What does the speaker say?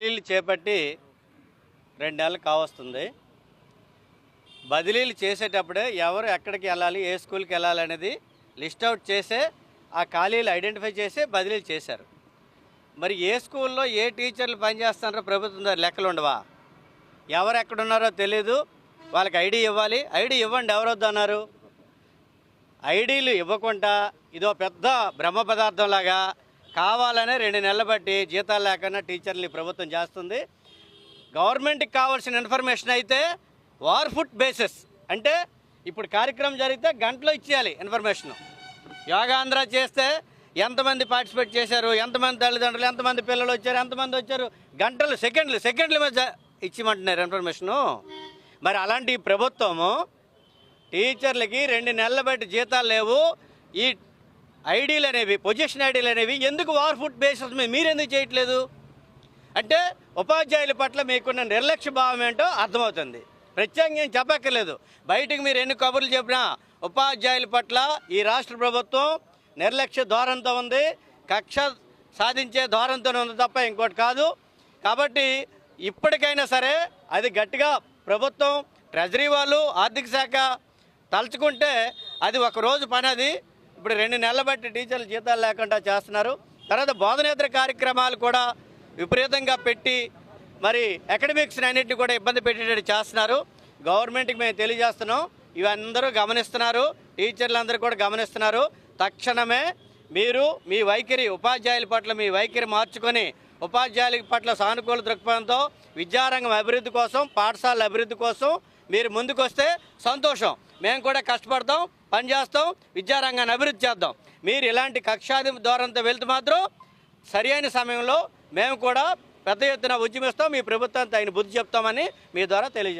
బదిలీలు చేపట్టి రెండేళ్ళు కావస్తుంది. బదిలీలు చేసేటప్పుడే ఎవరు ఎక్కడికి వెళ్ళాలి ఏ స్కూల్కి వెళ్ళాలి అనేది లిస్ట్ అవుట్ చేసే ఆ ఖాళీలు ఐడెంటిఫై చేసి బదిలీలు చేశారు. మరి ఏ స్కూల్లో ఏ టీచర్లు పనిచేస్తున్నారో ప్రభుత్వం దగ్గర లెక్కలు ఉండవా? ఎవరు ఎక్కడున్నారో తెలీదు. వాళ్ళకి ఐడి ఇవ్వాలి. ఐడి ఇవ్వండి ఎవరొద్దు అన్నారు. ఐడీలు ఇవ్వకుండా ఇదో పెద్ద బ్రహ్మ పదార్థం లాగా కావాలనే రెండు నెలలు బట్టి జీతాలు లేకుండా టీచర్ని ప్రభుత్వం చేస్తుంది. గవర్నమెంట్కి కావాల్సిన ఇన్ఫర్మేషన్ అయితే వార్ ఫుట్ బేసిస్. అంటే ఇప్పుడు కార్యక్రమం జరిగితే గంటలో ఇచ్చేయాలి ఇన్ఫర్మేషన్. యోగాంధ్ర చేస్తే ఎంతమంది పార్టిసిపేట్ చేశారు? ఎంతమంది తల్లిదండ్రులు? ఎంతమంది పిల్లలు వచ్చారు? ఎంతమంది వచ్చారు? గంటలు సెకండ్లు సెకండ్ల మీద ఇచ్చిమంటున్నారు ఇన్ఫర్మేషను. మరి అలాంటి ప్రభుత్వము టీచర్లకి రెండు నెలల బట్టి జీతాలు లేవు. ఈ ఐడీలు అనేవి పొజిషన్ ఐడీలు అనేవి ఎందుకు వార్ ఫుడ్ బేసిస్ మీద మీరెందుకు చేయట్లేదు? అంటే ఉపాధ్యాయుల పట్ల మీకున్న నిర్లక్ష్య భావం ఏంటో అర్థమవుతుంది. ప్రత్యేకంగా ఏం చెప్పక్కర్లేదు. బయటకు మీరు ఎన్ని కబుర్లు చెప్పినా ఉపాధ్యాయుల పట్ల ఈ రాష్ట్ర ప్రభుత్వం నిర్లక్ష్య ధోరణితో ఉంది. కక్ష సాధించే ధోరణితోనే ఉంది తప్ప ఇంకోటి కాదు. కాబట్టి ఇప్పటికైనా సరే అది గట్టిగా ప్రభుత్వం ట్రెజరీ వాళ్ళు ఆర్థిక శాఖ తలుచుకుంటే అది ఒక రోజు పని అది. ఇప్పుడు రెండు నెలల బట్టి టీచర్లు జీతాలు లేకుండా చేస్తున్నారు. తర్వాత బోధనేతర కార్యక్రమాలు కూడా విపరీతంగా పెట్టి మరి అకాడమిక్స్ అన్నింటినీ కూడా ఇబ్బంది పెట్టేటట్టు చేస్తున్నారు. గవర్నమెంట్కి మేము తెలియజేస్తున్నాం. ఇవి అందరూ గమనిస్తున్నారు. టీచర్లు అందరూ కూడా గమనిస్తున్నారు. తక్షణమే మీరు మీ వైఖరి ఉపాధ్యాయుల పట్ల మీ వైఖరి మార్చుకొని ఉపాధ్యాయుల పట్ల సానుకూల దృక్పథంతో విద్యారంగం అభివృద్ధి కోసం పాఠశాలల అభివృద్ధి కోసం మీరు ముందుకొస్తే సంతోషం. మేము కూడా కష్టపడతాం పనిచేస్తాం విద్యారంగాన్ని అభివృద్ధి చేద్దాం. మీరు ఇలాంటి కక్షాది దూరంతో వెళ్తే మాత్రం సరి అయిన సమయంలో మేము కూడా పెద్ద ఎత్తున ఉద్యమిస్తాం. మీ ప్రభుత్వానికి తగిన బుద్ధి చెప్తామని మీ ద్వారా తెలియజేస్తాం